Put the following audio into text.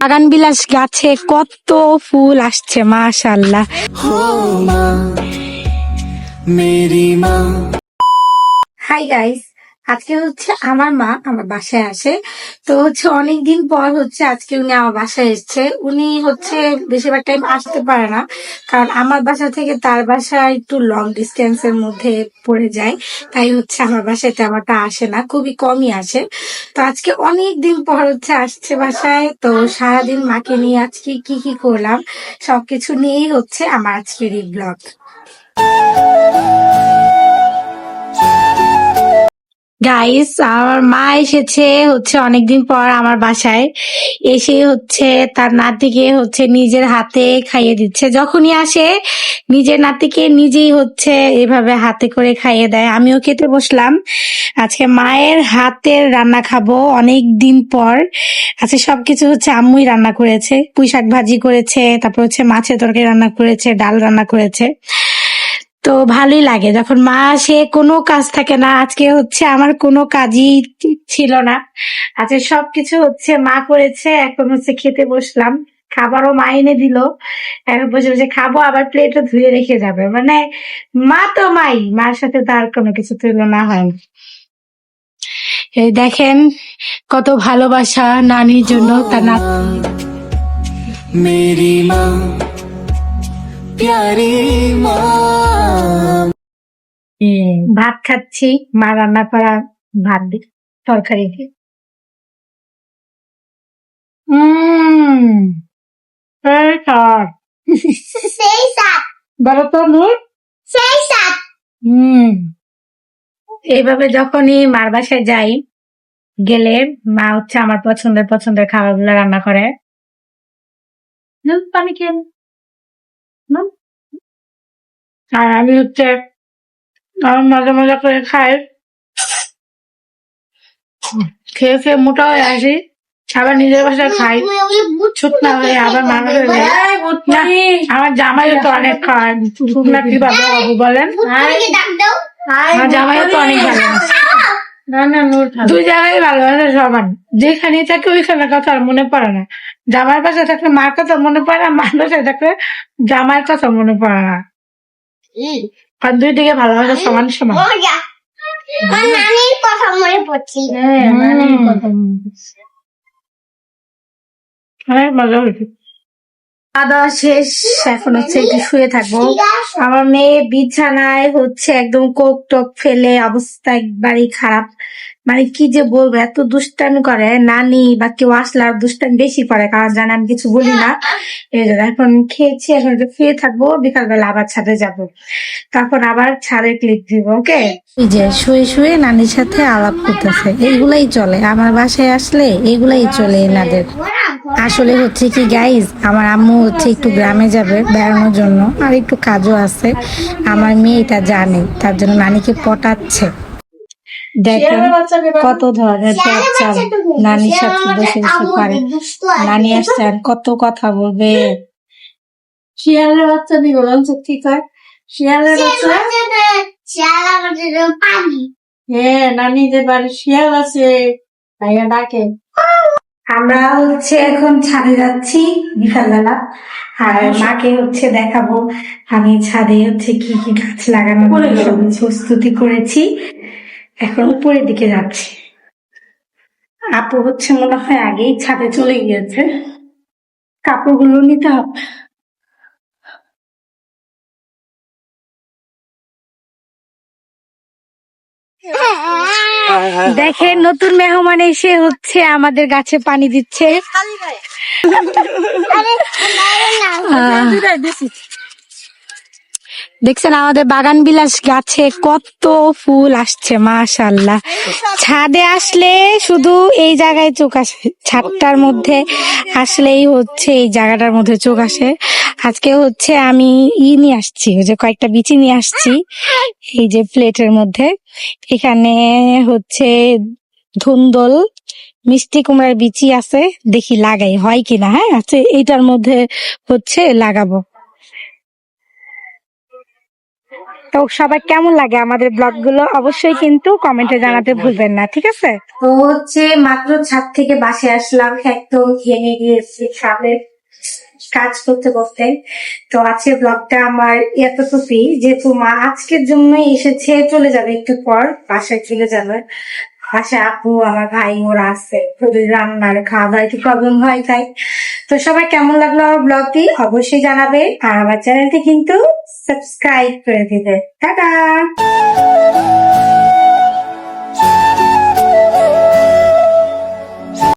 বাগান বিলাস গাছে কত ফুল আসছে মাশাল্লাহ। হাই গাইস আজকে হচ্ছে আমার মা আমার বাসায় আসে। তো হচ্ছে অনেকদিন পর হচ্ছে আজকে উনি আমার বাসায় এসেছে। উনি হচ্ছে বেশিরভাগ টাইম আসতে পারে না, কারণ আমার বাসা থেকে তার বাসা একটু লং ডিস্টেন্সের মধ্যে পড়ে যায়। তাই হচ্ছে আমার বাসায় তেমনটা আসে না, খুবই কমই আসে। তো আজকে অনেক দিন পর হচ্ছে আসছে বাসায়। তো সারাদিন মাকে নিয়ে আজকে কি কি করলাম, সবকিছু নিয়েই হচ্ছে আমার আজকের এই ব্লগ গাইস আমার মা এসেছে হচ্ছে অনেকদিন পর আমার বাসায়। এসে হচ্ছে তার নাতিকে হচ্ছে নিজের হাতে খাইয়ে দিচ্ছে। যখনই আসে, নিজের নাতিকে নিজেই হচ্ছে এভাবে হাতে করে খাইয়ে দেয়। আমিও খেতে বসলাম। আজকে মায়ের হাতের রান্না খাব অনেক দিন পর। আজকে সবকিছু হচ্ছে আম্মুই রান্না করেছে। পুঁই শাক ভাজি করেছে, তারপর হচ্ছে মাছের তরকারি রান্না করেছে, ডাল রান্না করেছে। তো ভালোই লাগে। যখন মা সে কোনো কাজ থাকে না। আজকে হচ্ছে আমার কোনো কাজই ছিল না। আজকে সবকিছু হচ্ছে মা করেছে। এখন হচ্ছে খেতে বসলাম। খাবারও মা এনে দিল। এখন বসে বসে খাব, আবার প্লেটও ধুয়ে রেখে যাবে। মানে মা তো মাই। মার সাথে তার কোনো কিছু তুলনা হয় না। এই দেখেন, কত ভালোবাসা নানির জন্য তার না মেরি মা, প্যারি মা। ভাত খাচ্ছি মা রান্না করা ভাত তরকারি দিয়ে উম, এই সেই সাত বলো তো নূর। সেই সাত হুম এইভাবে যখনই মার বাসায় যাই গেলে মা হচ্ছে আমার পছন্দের পছন্দের খাবারগুলো রান্না করে। নুন, পানি খেয়ে নুন। আর আমি হচ্ছে মজা মজা করে খাই। খেয়ে খেয়ে মোটা হয়ে আসি। আবার নিজের বাসায় খাই। শুকনা হয়ে আবার যাই না, আমার জামাই তো অনেক খায়। শুকনা কীভাবে হব বলেন? বুটবুলিকে ডাক আমার জামাইও তো অনেক ভালো না না দুই জায়গায় ভালোবাসে সমান যেখানে থাকে ওইখানে কথা আর মনে পড়ে না। জামাইয়ের পাশে থাকলে মার কথা মনে পড়ে না মার পাশে থাকলে জামাইয়ের কথা মনে পড়ে না। আর দুই দিকে ভালোবাসা সমান সমান। আমার নানির কথা মনে পড়ছিল হ্যাঁ মজা হয়েছে। খাওয়া শেষ, এখন হচ্ছে একটু শুয়ে থাকব। আমার মেয়ে বিছানায় হচ্ছে একদম কোক টোক ফেলে, অবস্থা একবারই খারাপ। মানে কি যে বলব, এত দুষ্টামি করে, নানি বা কেউ আসলে আর দুষ্টামি বেশি করে, কারণ জানে আমি কিছু বলি না। এই জন্য এখন খেয়েছি, এখন একটু শুয়ে থাকব, বিকালবেলা আবার ছাদে যাব। তখন আবার ছাদে ক্লিক দিব, ওকে? যে শুয়ে শুয়ে নানির সাথে আলাপ করতেছে এইগুলাই চলে। আমার বাসায় আসলে এইগুলাই চলে এনাদের। আসলে হচ্ছে কি গাইজ আমার আম্মু হচ্ছে একটু গ্রামে যাবে বেড়ানোর জন্য আর একটু কাজও আছে। আমার মেয়ে এটা জানে তার জন্য নানিকে পটাচ্ছে। দেখেন কত ধরনের বাচ্চা নানির সাথে বসে বসে পারে। নানি আসছে আর কত কথা বলবে। শিয়ালের বাচ্চা নিয়ে বললাম সত্যি কর শিয়ালের বাচ্চা? শিয়ালা বাচ্চাদের পানি। হ্যাঁ নানিদের বাড়ি শিয়াল আছে। ভাইয়া ডাকে। আমরা হচ্ছে এখন ছাদে যাচ্ছি বিকালবেলা। আর মাকে হচ্ছে দেখাবো আমি ছাদে হচ্ছে কি কি গাছ লাগানো প্রস্তুতি করেছি। এখন উপরের দিকে যাচ্ছি। আপু হচ্ছে মনে হয় আগেই ছাদে চলে গিয়েছে। কাপড়গুলো নিতে হবে। দেখেন নতুন মেহমান এসে হচ্ছে আমাদের গাছে পানি দিচ্ছে দেখছেন আমাদের বাগান বিলাস গাছে কত ফুল আসছে, মাশাল্লাহ। ছাদে আসলে শুধু এই জায়গায় চোখ আসে, ছাদটার মধ্যে আসলেই হচ্ছে, এই জায়গাটার মধ্যে চোখ আসে। আজকে হচ্ছে আমি ই নিয়ে আসছি, ওই যে কয়েকটা বিচি নিয়ে আসছি, এই যে প্লেটের মধ্যে। এখানে হচ্ছে ধুন্দল, মিষ্টি কুমড়ার বিচি আছে, দেখি লাগাই, হয় কিনা হ্যাঁ? আচ্ছা এইটার মধ্যে হচ্ছে লাগাবো। তো সবাই কেমন লাগে আমাদের ব্লগগুলো অবশ্যই কিন্তু কমেন্টে জানাতে ভুলবেন না ঠিক আছে? তো হচ্ছে মাত্র ছাদ থেকে বাসে আসলাম একদম ভেঙে গিয়েছি সামনে কাজ করতে করতে। তো আজকে ব্লগটা আমার এতটুকুই। যেহেতু মা আজকের জন্যই এসেছে চলে যাবে একটু পর বাসায় চলে যাবে। বাসায় আপু, আমার ভাই, ওরা আছে। প্রতি রান্নার খাওয়া দাওয়া একটু প্রবলেম হয়, তাই। তো সবাই কেমন লাগল আমার ব্লগটি? অবশ্যই জানাবে। আর আমার চ্যানেলটি কিন্তু সাবস্ক্রাইব করে দিবে। টাটা!